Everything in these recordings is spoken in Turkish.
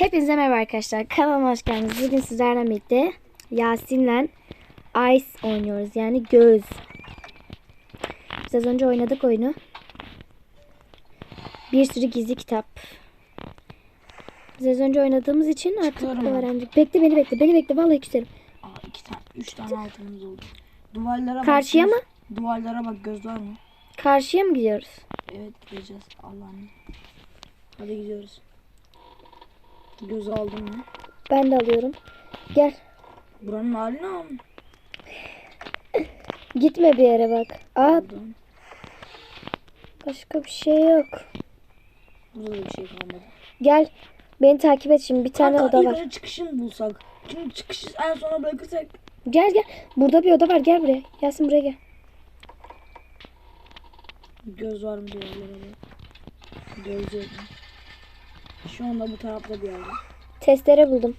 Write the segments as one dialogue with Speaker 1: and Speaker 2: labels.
Speaker 1: Hepinize merhaba arkadaşlar. Kanalıma hoş geldiniz. Bugün sizlerle birlikte Yasin'le Ice oynuyoruz. Yani göz. Biz az önce oynadık oyunu. Bir sürü gizli kitap. Biz az önce oynadığımız için artık
Speaker 2: Çıkıyorum
Speaker 1: öğrendik. Bekle beni bekle. Beni bekle. Vallahi küserim.
Speaker 2: Aa iki tane, üç tane altınımız oldu. Duvarlara bak.
Speaker 1: Karşıya
Speaker 2: göz-
Speaker 1: mı?
Speaker 2: Duvarlara bak göz var mı?
Speaker 1: Karşıya mı gidiyoruz?
Speaker 2: Evet gideceğiz Allah'ım. Hadi gidiyoruz. Göz aldım mı?
Speaker 1: Ben de alıyorum. Gel.
Speaker 2: Buranın hali ne am?
Speaker 1: Gitme bir yere bak. Aa başka bir şey yok.
Speaker 2: Burada da bir şey kalmadı.
Speaker 1: Gel. Beni takip et şimdi. Bir tane
Speaker 2: Kanka,
Speaker 1: oda var.
Speaker 2: önce çıkışı mı bulsak? Çünkü çıkışı en sona bırakırsak
Speaker 1: Gel gel. Burada bir oda var. Gel buraya. Yasin buraya gel.
Speaker 2: göz var mı bak. Göz yok mu? Şu anda bu tarafta bir yerde.
Speaker 1: Testere buldum.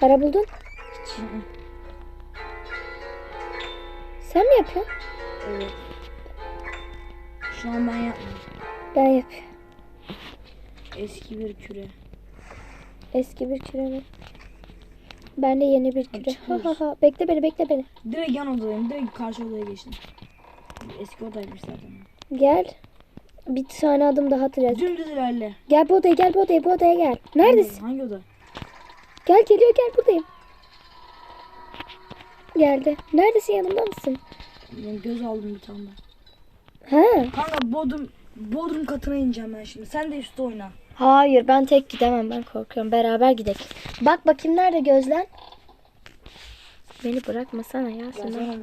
Speaker 1: Para buldun?
Speaker 2: Hı hı.
Speaker 1: Sen mi yapıyorsun?
Speaker 2: Evet. Şu an ben yapmıyorum.
Speaker 1: Ben yapıyorum.
Speaker 2: Eski bir küre.
Speaker 1: Eski bir küre mi? Ben de yeni bir küre. Ha ha ha. Bekle beni bekle beni.
Speaker 2: Direkt yan odadayım. Direkt karşı odaya geçtim. Eski odaymış zaten.
Speaker 1: Gel. Bir tane adım daha atacağız.
Speaker 2: Dümdüz ilerle.
Speaker 1: Gel bu odaya gel bu odaya bu odaya gel. Neredesin?
Speaker 2: Hangi oda?
Speaker 1: Gel geliyor gel buradayım. Geldi. Neredesin yanımda mısın?
Speaker 2: Ben göz aldım bir tane.
Speaker 1: Ha.
Speaker 2: Kanka Bodrum, Bodrum katına ineceğim ben şimdi. Sen de üstte oyna.
Speaker 1: Hayır ben tek gidemem ben korkuyorum. Beraber gidelim. Bak bakayım nerede gözlen? Beni bırakmasana ya. Sen
Speaker 2: Gelsene.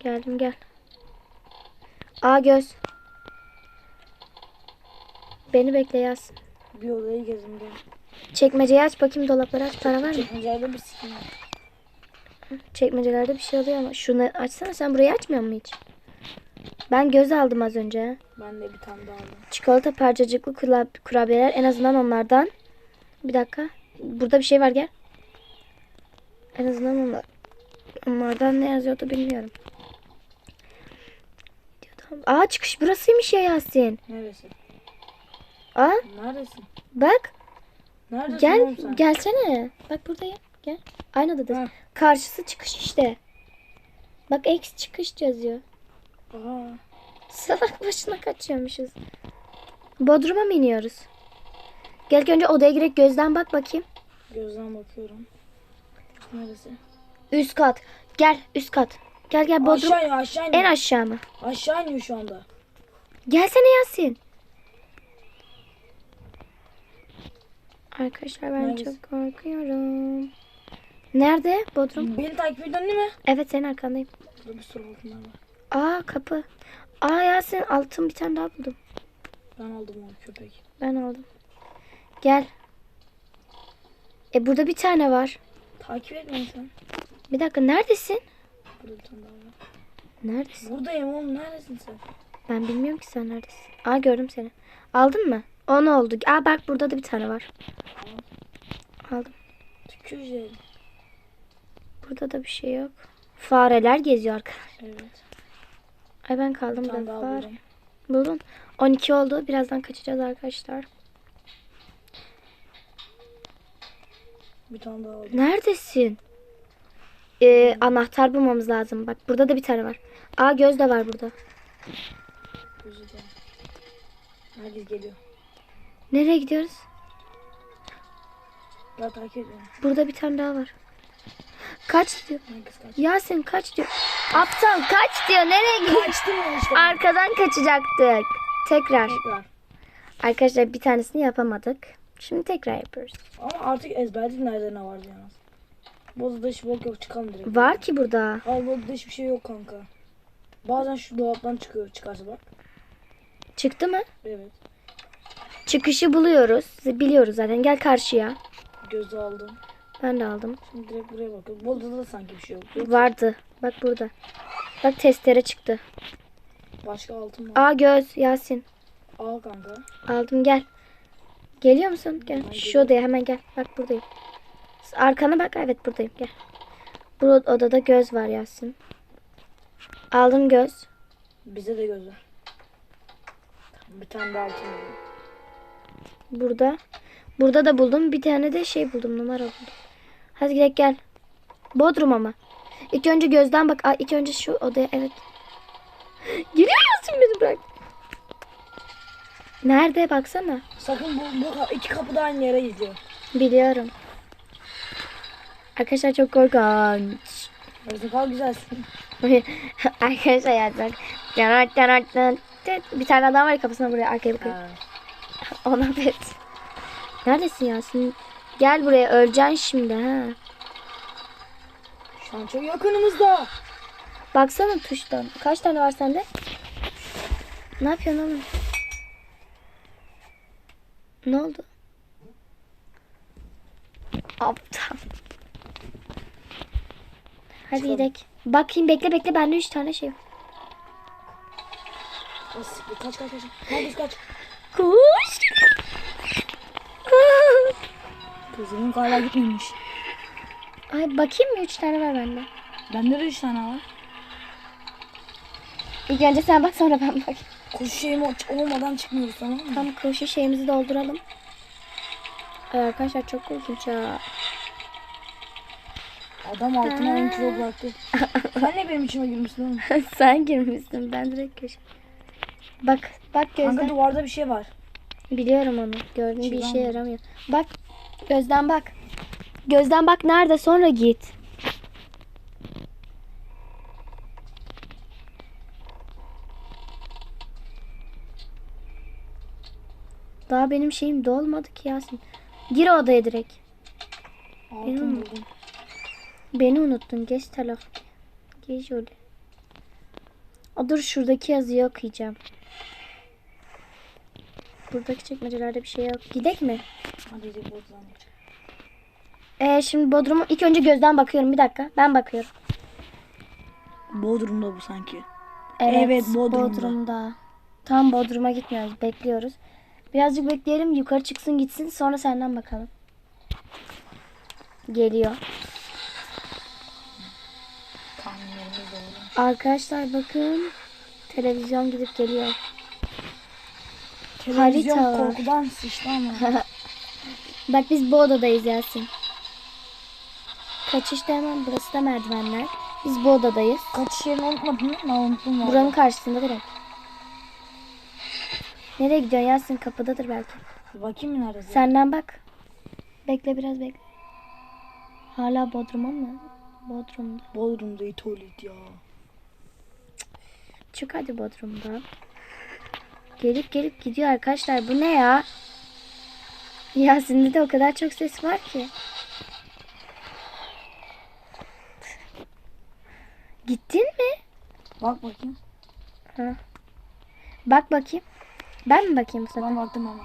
Speaker 1: Geldim gel. Aa göz. Beni bekle yaz.
Speaker 2: Bir odayı gezin gel.
Speaker 1: Çekmeceyi aç bakayım dolapları aç. Para var mı?
Speaker 2: Çekmecede bir var.
Speaker 1: Çekmecelerde bir şey oluyor ama. Şunu açsana sen burayı açmıyor musun hiç? Ben göz aldım az önce.
Speaker 2: Ben de bir tane daha aldım.
Speaker 1: Çikolata parçacıklı kurab- kurabiyeler en azından onlardan. Bir dakika. Burada bir şey var gel. En azından onlar. Onlardan ne yazıyordu bilmiyorum. Aa çıkış burasıymış ya Yasin.
Speaker 2: Neresi?
Speaker 1: Aa
Speaker 2: Neredesin?
Speaker 1: bak.
Speaker 2: Neredesin
Speaker 1: Gel
Speaker 2: sen?
Speaker 1: gelsene. Bak buradayım. Gel. Aynı odadasın.
Speaker 2: Ha.
Speaker 1: Karşısı çıkış işte. Bak X çıkış yazıyor.
Speaker 2: Aha.
Speaker 1: Salak başına kaçıyormuşuz. Bodrum'a mı iniyoruz? Gel önce odaya girek gözden bak bakayım.
Speaker 2: Gözden bakıyorum. Neresi?
Speaker 1: Üst kat. Gel üst kat. Gel gel Bodrum.
Speaker 2: Aşağı iniyor aşağı iniyor.
Speaker 1: En aşağı mı?
Speaker 2: Aşağı iniyor şu anda.
Speaker 1: Gelsene Yasin. Arkadaşlar ben
Speaker 2: Neredesin?
Speaker 1: çok korkuyorum. Nerede Bodrum?
Speaker 2: Beni takip ediyorsun değil mi?
Speaker 1: Evet senin arkandayım.
Speaker 2: Burada bir sürü altınlar var.
Speaker 1: Aa kapı. Aa Yasin altın bir tane daha buldum.
Speaker 2: Ben aldım o köpek.
Speaker 1: Ben aldım. Gel. E burada bir tane var.
Speaker 2: Takip et beni sen.
Speaker 1: Bir dakika neredesin?
Speaker 2: Burada bir tane daha var.
Speaker 1: Neredesin?
Speaker 2: Buradayım oğlum neredesin sen?
Speaker 1: Ben bilmiyorum ki sen neredesin. Aa gördüm seni. Aldın mı? O ne oldu? Aa bak burada da bir tane var. Aldım.
Speaker 2: Tüküreceğim.
Speaker 1: Burada da bir şey yok. Fareler geziyor arkadaşlar.
Speaker 2: Evet.
Speaker 1: Ay ben kaldım da
Speaker 2: daha
Speaker 1: fare.
Speaker 2: buldum.
Speaker 1: Buldun. 12 oldu. Birazdan kaçacağız arkadaşlar.
Speaker 2: Bir tane daha aldım.
Speaker 1: Neredesin? Ee, anahtar bulmamız lazım. Bak burada da bir tane var. Aa göz de var burada.
Speaker 2: Üzeceğim. Herkes geliyor.
Speaker 1: Nereye gidiyoruz?
Speaker 2: Ya takip beni.
Speaker 1: Burada bir tane daha var. Kaç diyor. Yasin kaç diyor. Aptal kaç diyor. Nereye gidiyor?
Speaker 2: Kaçtım işte.
Speaker 1: Arkadan kaçacaktık. Tekrar.
Speaker 2: Tekrar.
Speaker 1: Arkadaşlar bir tanesini yapamadık. Şimdi tekrar yapıyoruz.
Speaker 2: Ama artık ezberledim nerede ne vardı yalnız. Bu odada hiç bok yok çıkalım direkt.
Speaker 1: Var ki burada.
Speaker 2: Hayır bu odada hiçbir şey yok kanka. Bazen şu dolaptan çıkıyor çıkarsa bak.
Speaker 1: Çıktı mı?
Speaker 2: Evet.
Speaker 1: Çıkışı buluyoruz. Biliyoruz zaten. Gel karşıya.
Speaker 2: Gözü aldım.
Speaker 1: Ben de aldım.
Speaker 2: Şimdi direkt buraya bakıyorum. Bu odada da sanki bir şey yok. Yok.
Speaker 1: Vardı. Bak burada. Bak testere çıktı.
Speaker 2: Başka altın var.
Speaker 1: Aa göz Yasin.
Speaker 2: Al kanka.
Speaker 1: Aldım gel. Geliyor musun? Gel.
Speaker 2: Ben
Speaker 1: Şu odaya hemen gel. Bak buradayım. Arkana bak. Evet buradayım. Gel. Bu odada göz var Yasin. Aldım göz.
Speaker 2: Bize de göz ver. Bir tane daha altın var.
Speaker 1: Burada. Burada da buldum. Bir tane de şey buldum. Numara buldum. Hadi gidelim gel. Bodrum ama. İlk önce gözden bak. Aa, ilk önce şu odaya evet. Giriyorsun beni bırak. Nerede baksana.
Speaker 2: Sakın bu, bu iki kapı da aynı yere gidiyor.
Speaker 1: Biliyorum. Arkadaşlar çok korkunç.
Speaker 2: Gerizekalı güzelsin.
Speaker 1: Arkadaşlar canar. Bir tane adam var ya kafasına buraya arkaya bakıyor.
Speaker 2: Ha.
Speaker 1: Ona evet. Neredesin Yasin? Gel buraya öleceksin şimdi ha.
Speaker 2: Şu an çok yakınımızda.
Speaker 1: Baksana tuştan. Kaç tane var sende? Ne yapıyorsun oğlum? Ne oldu? Aptal. Hadi gidelim. Bakayım bekle bekle bende 3 tane şey var.
Speaker 2: Siktir, Kaç kaç kaç. Hadi kaç.
Speaker 1: Koş.
Speaker 2: Kızımın hala gitmemiş.
Speaker 1: Ay bakayım mı 3 tane var bende.
Speaker 2: Bende de üç tane var.
Speaker 1: İlk önce sen bak sonra ben bak.
Speaker 2: Koşu şeyim ol- olmadan çıkmıyoruz tamam mı?
Speaker 1: Tam koşu şeyimizi dolduralım. Ay arkadaşlar çok korkunç ya.
Speaker 2: Adam altına 10 kilo bıraktı. Sen ne benim içime girmişsin oğlum?
Speaker 1: Sen girmişsin ben direkt köşe. Bak bak
Speaker 2: Kanka
Speaker 1: gözden.
Speaker 2: duvarda bir şey var.
Speaker 1: Biliyorum onu. Gördüm bir
Speaker 2: Çıkan
Speaker 1: işe
Speaker 2: mı?
Speaker 1: yaramıyor. Bak gözden bak. Gözden bak nerede sonra git. Daha benim şeyim dolmadı ki Yasin. Gir odaya direkt.
Speaker 2: Altın
Speaker 1: mi?
Speaker 2: buldum.
Speaker 1: Beni unuttun. Geç telefon. Geç öyle. O dur şuradaki yazıyı okuyacağım. Buradaki çekmecelerde bir şey yok. Gidek mi? Ee, şimdi Bodrum'a ilk önce gözden bakıyorum. Bir dakika. Ben bakıyorum.
Speaker 2: Bodrum'da bu sanki.
Speaker 1: Evet,
Speaker 2: Evet, Bodrum'da.
Speaker 1: Bodrum'da. Tam Bodrum'a gitmiyoruz. Bekliyoruz. Birazcık bekleyelim. Yukarı çıksın gitsin. Sonra senden bakalım. Geliyor. Arkadaşlar bakın. Televizyon gidip geliyor.
Speaker 2: Televizyon
Speaker 1: Harita var.
Speaker 2: korkudan sıçtı ama.
Speaker 1: Bak biz bu odadayız Yasin. Kaçışta hemen burası da merdivenler. Biz bu odadayız.
Speaker 2: Kaçış yerini unutmadın mı? Ben unuttum.
Speaker 1: Buranın karşısında direkt. Nereye gidiyorsun Yasin? Kapıdadır belki.
Speaker 2: Bakayım mı nerede?
Speaker 1: Senden bak. Bekle biraz bekle. Hala Bodrum'a mı? Bodrum'da.
Speaker 2: Bodrum'da tuvalet ya.
Speaker 1: Çık hadi Bodrum'da. Gelip gelip gidiyor arkadaşlar. Bu ne ya? Yasin'de de o kadar çok ses var ki. Gittin mi?
Speaker 2: Bak bakayım.
Speaker 1: Ha. Bak bakayım. Ben mi bakayım bu sefer?
Speaker 2: Ben baktım ama.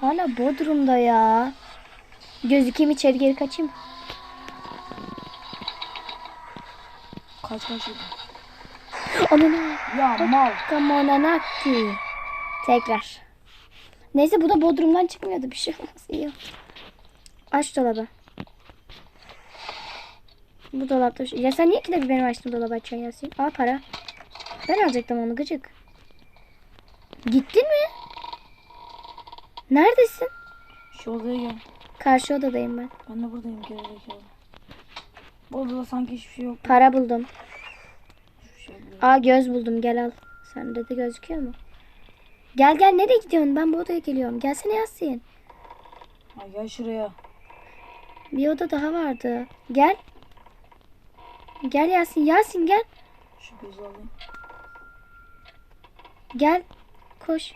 Speaker 1: Hala Bodrum'da ya. Gözükeyim içeri geri kaçayım.
Speaker 2: Kaç kaç yedi.
Speaker 1: Ananı.
Speaker 2: Ya mal.
Speaker 1: Kamonanaki. Tekrar. Neyse bu da Bodrum'dan çıkmıyordu. Bir şey olmaz. İyi. Aç dolabı. Bu dolapta şey. Ya sen niye ki de bir benim açtığım dolabı açıyorsun Yasin? Aa para. Ben alacaktım onu gıcık. Gittin mi? Neredesin?
Speaker 2: Şu odaya gel.
Speaker 1: Karşı odadayım ben.
Speaker 2: Ben de buradayım gerizekalı. Bu odada sanki hiçbir şey yok.
Speaker 1: Para buldum.
Speaker 2: Şey.
Speaker 1: Aa göz buldum gel al. Sende de gözüküyor mu? Gel gel nereye gidiyorsun? Ben bu odaya geliyorum. Gelsene Yasin.
Speaker 2: Ay gel şuraya.
Speaker 1: Bir oda daha vardı. Gel. Gel Yasin. Yasin gel.
Speaker 2: Şu gözü alayım.
Speaker 1: Gel. Koş.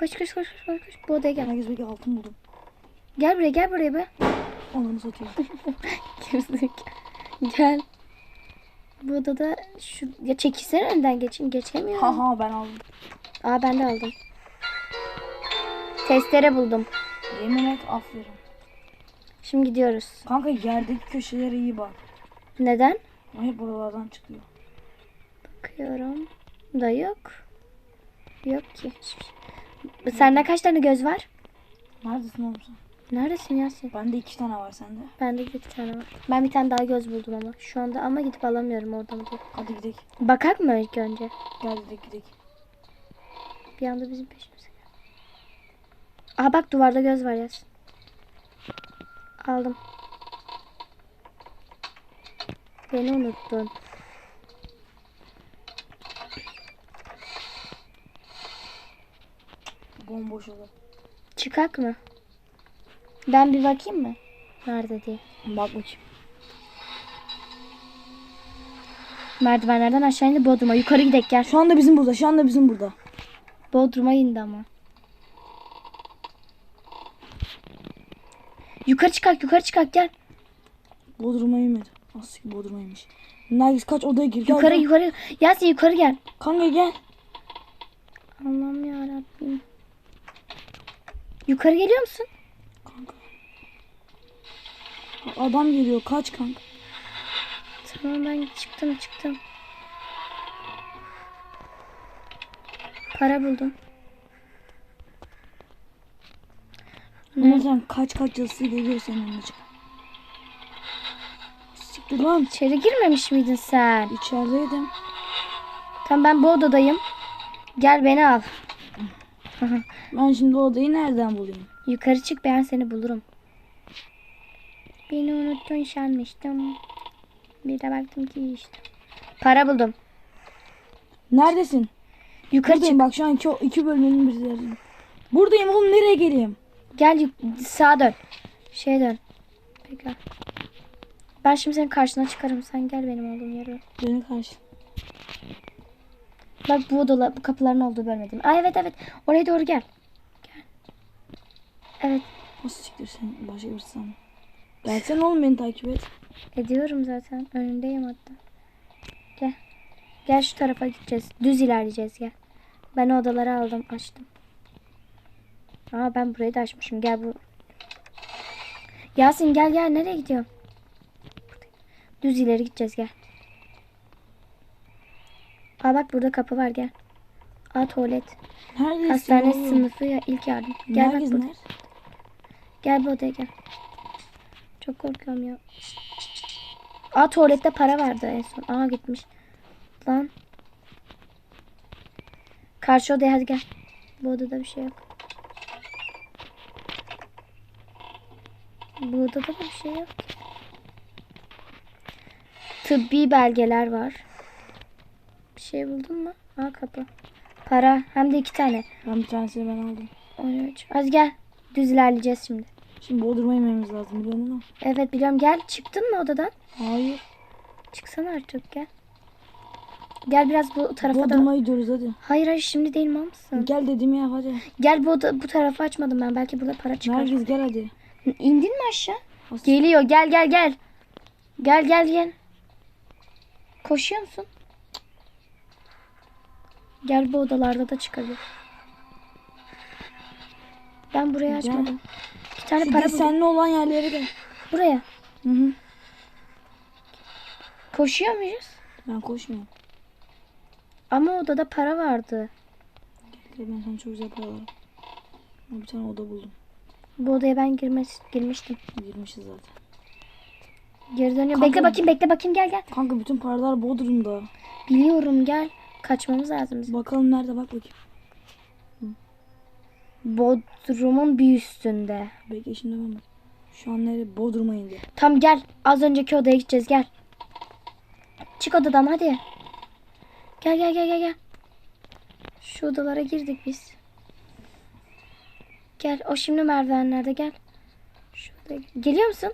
Speaker 1: Koş koş koş koş koş. Bu odaya gel.
Speaker 2: Ben gezmeki altın buldum.
Speaker 1: Gel buraya gel buraya be.
Speaker 2: Onları satıyorum.
Speaker 1: Gerizekalı. gel. Bu odada şu ya çekilsene önden geçin. Geçemiyorum.
Speaker 2: Haha ben aldım.
Speaker 1: Aa ben de aldım. Testere buldum.
Speaker 2: Yemin et aferin.
Speaker 1: Şimdi gidiyoruz.
Speaker 2: Kanka yerdeki köşelere iyi bak.
Speaker 1: Neden?
Speaker 2: Hep buralardan çıkıyor.
Speaker 1: Bakıyorum. Da yok. Yok ki. Sende kaç tane göz var?
Speaker 2: Neredesin oğlum sen?
Speaker 1: Neredesin Yasin?
Speaker 2: Bende iki tane var sende.
Speaker 1: Bende bir tane var. Ben bir tane daha göz buldum ama. Şu anda ama gidip alamıyorum oradan diye.
Speaker 2: Hadi gidelim.
Speaker 1: Bakak mı ilk önce?
Speaker 2: Gel gidelim gidelim.
Speaker 1: Bir anda bizim peşimize gel. Aha bak duvarda göz var Yasin. Aldım. Beni unuttun.
Speaker 2: Bomboş oda.
Speaker 1: Çıkak mı? Ben bir bakayım mı? Nerede diye.
Speaker 2: Bak bakayım.
Speaker 1: Merdivenlerden aşağı indi Bodrum'a. Yukarı gidelim gel.
Speaker 2: Şu anda bizim burada. Şu anda bizim burada.
Speaker 1: Bodrum'a indi ama. Yukarı çıkak yukarı çıkak gel.
Speaker 2: Bodrum'a inmedi. Aslı Bodrum'a inmiş. Nergis kaç odaya gir. Gel,
Speaker 1: Yukarı
Speaker 2: gel.
Speaker 1: yukarı. Yasin yukarı gel.
Speaker 2: Kanka gel.
Speaker 1: Allah'ım ya Rabbim. Yukarı geliyor musun?
Speaker 2: Adam geliyor. Kaç kanka.
Speaker 1: Tamam ben çıktım çıktım. Para buldum.
Speaker 2: Ama sen kaç kaç yazısı geliyor senin çık. Siktir lan.
Speaker 1: İçeri girmemiş miydin sen?
Speaker 2: İçerideydim.
Speaker 1: Tamam ben bu odadayım. Gel beni al.
Speaker 2: Ben şimdi o odayı nereden bulayım?
Speaker 1: Yukarı çık ben seni bulurum. Beni unuttun sanmıştım. Bir de baktım ki işte. Para buldum.
Speaker 2: Neredesin?
Speaker 1: Yukarı çık.
Speaker 2: Bak şu an iki, iki bölümün bir Buradayım oğlum nereye geleyim?
Speaker 1: Gel sağa dön. Şeye dön. Bekle. Ben şimdi senin karşına çıkarım. Sen gel benim olduğum yere.
Speaker 2: Beni karşı.
Speaker 1: Bak bu odalar, bu kapıların olduğu bölmedim. Aa evet evet. Oraya doğru gel. Gel. Evet.
Speaker 2: Nasıl siktir sen başka birisi sandım. Gelsene oğlum beni takip et.
Speaker 1: Ediyorum zaten. Önündeyim hatta. Gel. Gel şu tarafa gideceğiz. Düz ilerleyeceğiz gel. Ben odaları aldım açtım. Aa ben burayı da açmışım. Gel bu. Yasin gel gel. Nereye gidiyorsun? Düz ileri gideceğiz gel. Aa bak burada kapı var gel. Aa tuvalet.
Speaker 2: Neredesin
Speaker 1: Hastane
Speaker 2: oğlum?
Speaker 1: sınıfı ya ilk yardım. Gel bak
Speaker 2: Nergis
Speaker 1: burada. Gel bu odaya gel. Çok korkuyorum ya. Aa tuvalette para vardı en son. Aa gitmiş. Lan. Karşı odaya hadi gel. Bu odada bir şey yok. Bu odada da bir şey yok. Tıbbi belgeler var. Bir şey buldun mu? Aa kapı. Para. Hem de iki tane.
Speaker 2: Ben bir tanesini ben aldım.
Speaker 1: 13. Hadi gel. Düz ilerleyeceğiz şimdi.
Speaker 2: Şimdi Bodrum'a inmemiz lazım biliyor musun?
Speaker 1: Evet biliyorum. Gel. Çıktın mı odadan?
Speaker 2: Hayır.
Speaker 1: Çıksana artık gel. Gel biraz bu tarafa da.
Speaker 2: Bodrum'a gidiyoruz hadi.
Speaker 1: Hayır hayır şimdi değil mal mısın?
Speaker 2: Gel dedim ya hadi.
Speaker 1: Gel bu oda, bu tarafı açmadım ben. Belki burada para çıkar.
Speaker 2: Nergis gel hadi.
Speaker 1: İndin mi aşağı?
Speaker 2: As-
Speaker 1: Geliyor. Gel gel gel. Gel gel gel. Koşuyor musun? Gel bu odalarda da çıkabilir. Ben burayı
Speaker 2: Gel.
Speaker 1: açmadım. Bir tane
Speaker 2: Şu
Speaker 1: para
Speaker 2: desenli olan yerlere gel.
Speaker 1: Buraya.
Speaker 2: Hı hı.
Speaker 1: Koşuyor muyuz?
Speaker 2: Ben koşmuyorum.
Speaker 1: Ama odada para vardı.
Speaker 2: Gel ben sana çok güzel para. Ben bir tane oda buldum.
Speaker 1: Bu odaya ben girmiş, girmiştim.
Speaker 2: Girmişiz zaten.
Speaker 1: Geri dönüyorum.
Speaker 2: Kanka-
Speaker 1: Bekle bakayım bekle bakayım gel gel.
Speaker 2: Kanka bütün paralar Bodrum'da.
Speaker 1: Biliyorum gel. Kaçmamız lazım bizim.
Speaker 2: Bakalım nerede bak bakayım.
Speaker 1: Bodrum'un bir üstünde.
Speaker 2: Bekle şimdi bak. Şu an nereye? Bodrum'a indi.
Speaker 1: Tam gel. Az önceki odaya gideceğiz gel. Çık odadan hadi. Gel gel gel gel gel. Şu odalara girdik biz. Gel o şimdi merdivenlerde gel. Şu odaya gel. Geliyor musun?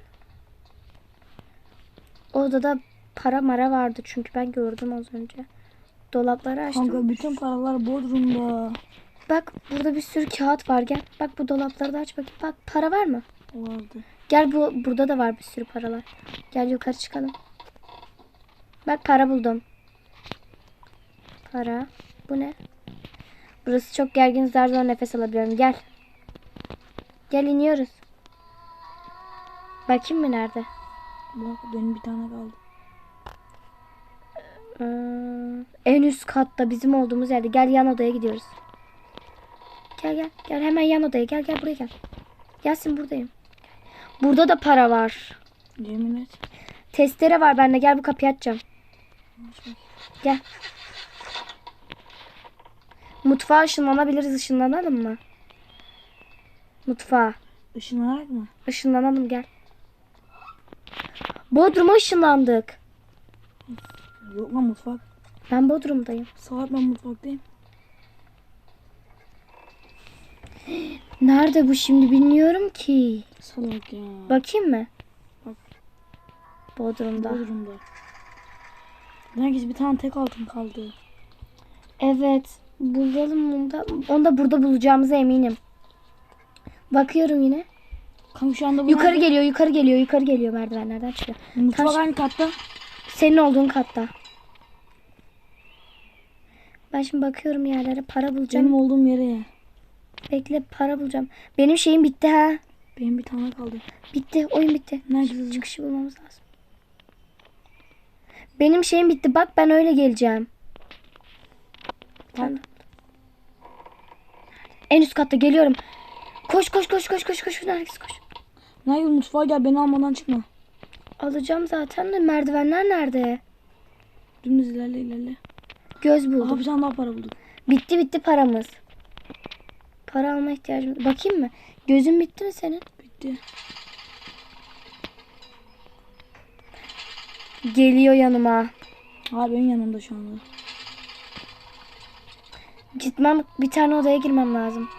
Speaker 1: O odada para mara vardı çünkü ben gördüm az önce. Dolapları açtım.
Speaker 2: Kanka bütün paralar Bodrum'da.
Speaker 1: Bak burada bir sürü kağıt var gel. Bak bu dolapları da aç bakayım. Bak para var mı?
Speaker 2: Vardı.
Speaker 1: Gel bu burada da var bir sürü paralar. Gel yukarı çıkalım. Bak para buldum. Para. Bu ne? Burası çok gergin zar zor nefes alabiliyorum. Gel. Gel iniyoruz. Bakayım mı nerede?
Speaker 2: Bak benim bir tane kaldı.
Speaker 1: Ee, en üst katta bizim olduğumuz yerde. Gel yan odaya gidiyoruz. Gel gel. Gel hemen yan odaya. Gel gel buraya gel. Yasin buradayım. Burada da para var.
Speaker 2: Yemin et.
Speaker 1: Testere var bende. Gel bu kapıyı açacağım. Gel. Mutfağa ışınlanabiliriz. Işınlanalım mı? Mutfağa.
Speaker 2: Işınlanarak mı?
Speaker 1: Işınlanalım gel. Bodrum'a ışınlandık.
Speaker 2: Yok lan mutfak.
Speaker 1: Ben Bodrum'dayım.
Speaker 2: Salak ben mutfaktayım.
Speaker 1: Nerede bu şimdi bilmiyorum ki.
Speaker 2: Salak ya.
Speaker 1: Bakayım mı?
Speaker 2: Bak.
Speaker 1: Bodrum'da.
Speaker 2: Bodrum'da. Herkes bir tane tek altın kaldı.
Speaker 1: Evet. Bulalım bunu da. Onu da burada bulacağımıza eminim. Bakıyorum yine.
Speaker 2: Kanka şu anda bu
Speaker 1: Yukarı geliyor, yukarı geliyor, yukarı geliyor merdivenlerden çıkıyor.
Speaker 2: Mutfak
Speaker 1: Taş-
Speaker 2: hangi katta?
Speaker 1: Senin olduğun katta. Ben şimdi bakıyorum yerlere para bulacağım.
Speaker 2: Benim olduğum yere.
Speaker 1: Bekle para bulacağım. Benim şeyim bitti ha.
Speaker 2: Benim bir tane kaldı.
Speaker 1: Bitti. Oyun bitti.
Speaker 2: Nerede?
Speaker 1: Çıkışı bulmamız lazım. Benim şeyim bitti. Bak ben öyle geleceğim. Bir tane. En üst katta geliyorum. Koş koş koş koş koş koş. Herkes koş.
Speaker 2: Nerede mutfağa gel beni almadan çıkma.
Speaker 1: Alacağım zaten de merdivenler nerede?
Speaker 2: Dümdüz ilerle ilerle.
Speaker 1: Göz
Speaker 2: Aha
Speaker 1: buldum.
Speaker 2: bir tane daha para bulduk.
Speaker 1: Bitti bitti paramız. Para alma ihtiyacımız. Bakayım mı? Gözün bitti mi senin?
Speaker 2: Bitti.
Speaker 1: Geliyor yanıma.
Speaker 2: Abi benim yanımda şu anda.
Speaker 1: Gitmem bir tane odaya girmem lazım.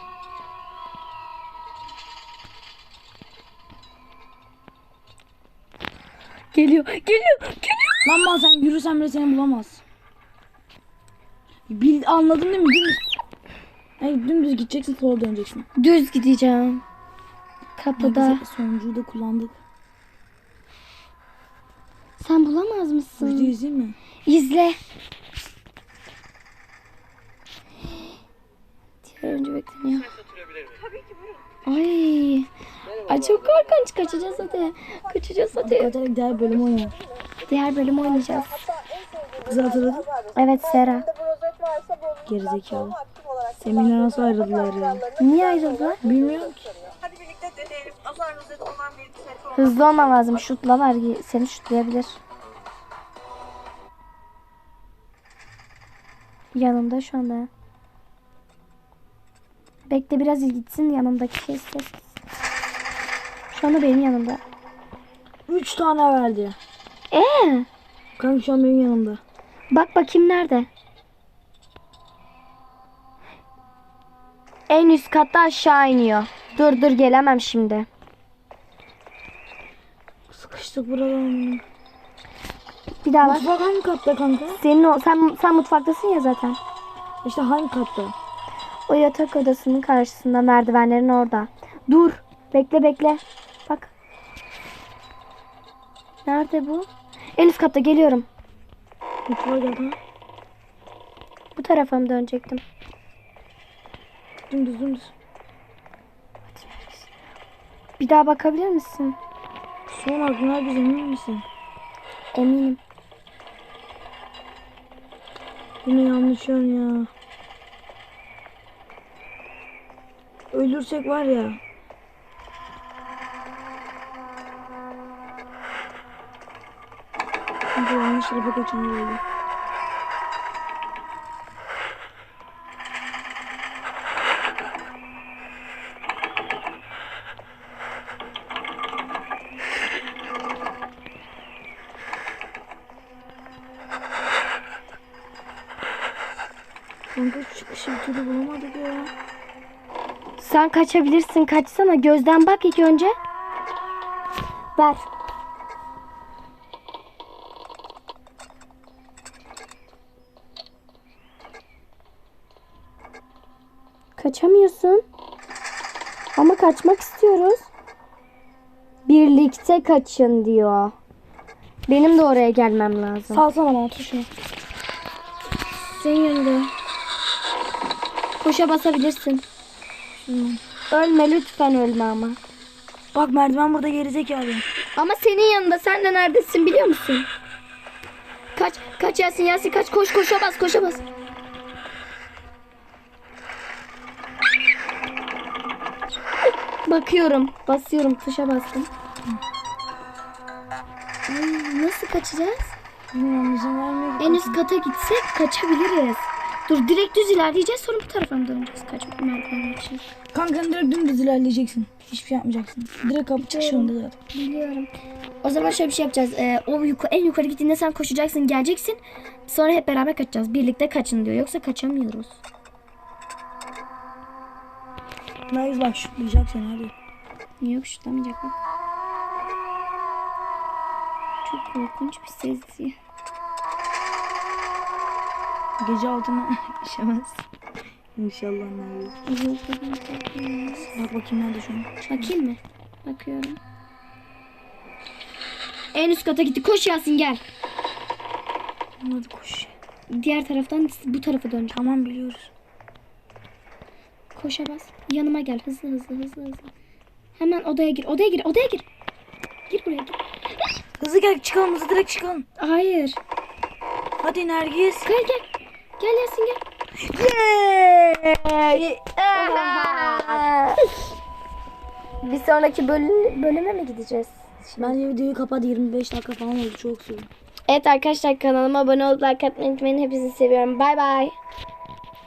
Speaker 1: Geliyor, geliyor, geliyor.
Speaker 2: Lan lan sen yürürsen bile seni bulamaz. Bil, anladın değil mi? Dümdüz. Hayır dümdüz gideceksin sola döneceksin.
Speaker 1: Düz gideceğim. Kapıda.
Speaker 2: Neyse, Sonuncuyu da kullandık.
Speaker 1: Sen bulamaz mısın?
Speaker 2: yüz değil mi?
Speaker 1: İzle. Diğer önce bekleniyor. Ay. Ay çok korkunç. Kaçacağız hadi. Kaçacağız hadi.
Speaker 2: Kaçarak diğer bölüm oynuyor.
Speaker 1: Diğer bölüm oynayacağız.
Speaker 2: Kızı hatırladın?
Speaker 1: Evet Sera.
Speaker 2: Gerizekalı. Seninle nasıl ayrıldılar ya?
Speaker 1: Niye ayrıldılar?
Speaker 2: Bilmiyorum ki.
Speaker 3: Hadi birlikte deneyelim. Azar rozet olan bir.
Speaker 1: Hızlı olman lazım. Şutla var. Seni şutlayabilir. Yanımda şu anda. Bekle biraz gitsin yanımdaki şey ses. Şu anda benim yanımda.
Speaker 2: Üç tane verdi.
Speaker 1: Ee,
Speaker 2: Kanka şu an benim yanımda.
Speaker 1: Bak bakayım nerede? En üst katta aşağı iniyor. Dur dur gelemem şimdi.
Speaker 2: Sıkıştık buradan.
Speaker 1: Bir daha bak.
Speaker 2: Mutfak hangi katta kanka?
Speaker 1: Senin o, sen sen mutfaktasın ya zaten.
Speaker 2: İşte hangi katta?
Speaker 1: O yatak odasının karşısında merdivenlerin orada. Dur. Bekle bekle. Bak. Nerede bu? En üst katta geliyorum. Bu tarafa mı dönecektim?
Speaker 2: Dümdüz dümdüz.
Speaker 1: Bir daha bakabilir misin?
Speaker 2: Son aklına biz emin misin?
Speaker 1: Eminim.
Speaker 2: Yine yanlış yön ya. Ölürsek var ya. Çünkü yanlış tarafa kaçan oldu. Kanka çıkışı bir türlü bulamadık ya.
Speaker 1: Sen kaçabilirsin. Kaçsana. Gözden bak ilk önce. Ver. Kaçamıyorsun. Ama kaçmak istiyoruz. Birlikte kaçın diyor. Benim de oraya gelmem lazım.
Speaker 2: Salsana bana tuşunu.
Speaker 1: Senin yönünde. Koşa basabilirsin. Ölme lütfen ölme ama.
Speaker 2: Bak merdiven burada gerizekalı.
Speaker 1: Ama senin yanında sen de neredesin biliyor musun? Kaç kaç Yasin Yasin kaç koş koşa bas koşa bas. Bakıyorum basıyorum tuşa bastım. Ay, nasıl kaçacağız?
Speaker 2: Bilmiyorum izin vermiyor.
Speaker 1: En üst kata gitsek kaçabiliriz. Dur direkt düz ilerleyeceğiz sonra bu tarafa mı döneceğiz? Kaç merdiven için.
Speaker 2: Kanka direkt dümdüz ilerleyeceksin. Hiçbir şey yapmayacaksın. Direkt kapı çıkışında zaten.
Speaker 1: Biliyorum. O zaman şöyle bir şey yapacağız. Ee, o yuka- en yukarı gittiğinde sen koşacaksın, geleceksin. Sonra hep beraber kaçacağız. Birlikte kaçın diyor. Yoksa kaçamıyoruz.
Speaker 2: Nergis bak şutlayacak seni hadi.
Speaker 1: Niye yok şutlamayacak bak. Çok korkunç bir sesi.
Speaker 2: Gece altına işemez. İnşallah.
Speaker 1: Yok, yok,
Speaker 2: Bak bakayım nerede şu an.
Speaker 1: Bakayım mı? Bakıyorum. En üst kata gitti. Koş Yasin gel.
Speaker 2: Hadi koş.
Speaker 1: Diğer taraftan bu tarafa döneceğim.
Speaker 2: Tamam biliyoruz.
Speaker 1: Koşa bas. Yanıma gel. Hızlı hızlı hızlı hızlı. Hemen odaya gir. Odaya gir. Odaya gir. Gir buraya gir.
Speaker 2: Hızlı gel çıkalım hızlı direkt çıkalım.
Speaker 1: Hayır.
Speaker 2: Hadi Nergis.
Speaker 1: Gel gel. Gel Yasin gel. Bir sonraki bölüm, bölüme mi gideceğiz?
Speaker 2: Bence videoyu kapat 25 dakika falan oldu çok sürdü.
Speaker 1: Evet arkadaşlar kanalıma abone olup like atmayı unutmayın. Hepinizi seviyorum. Bay bay.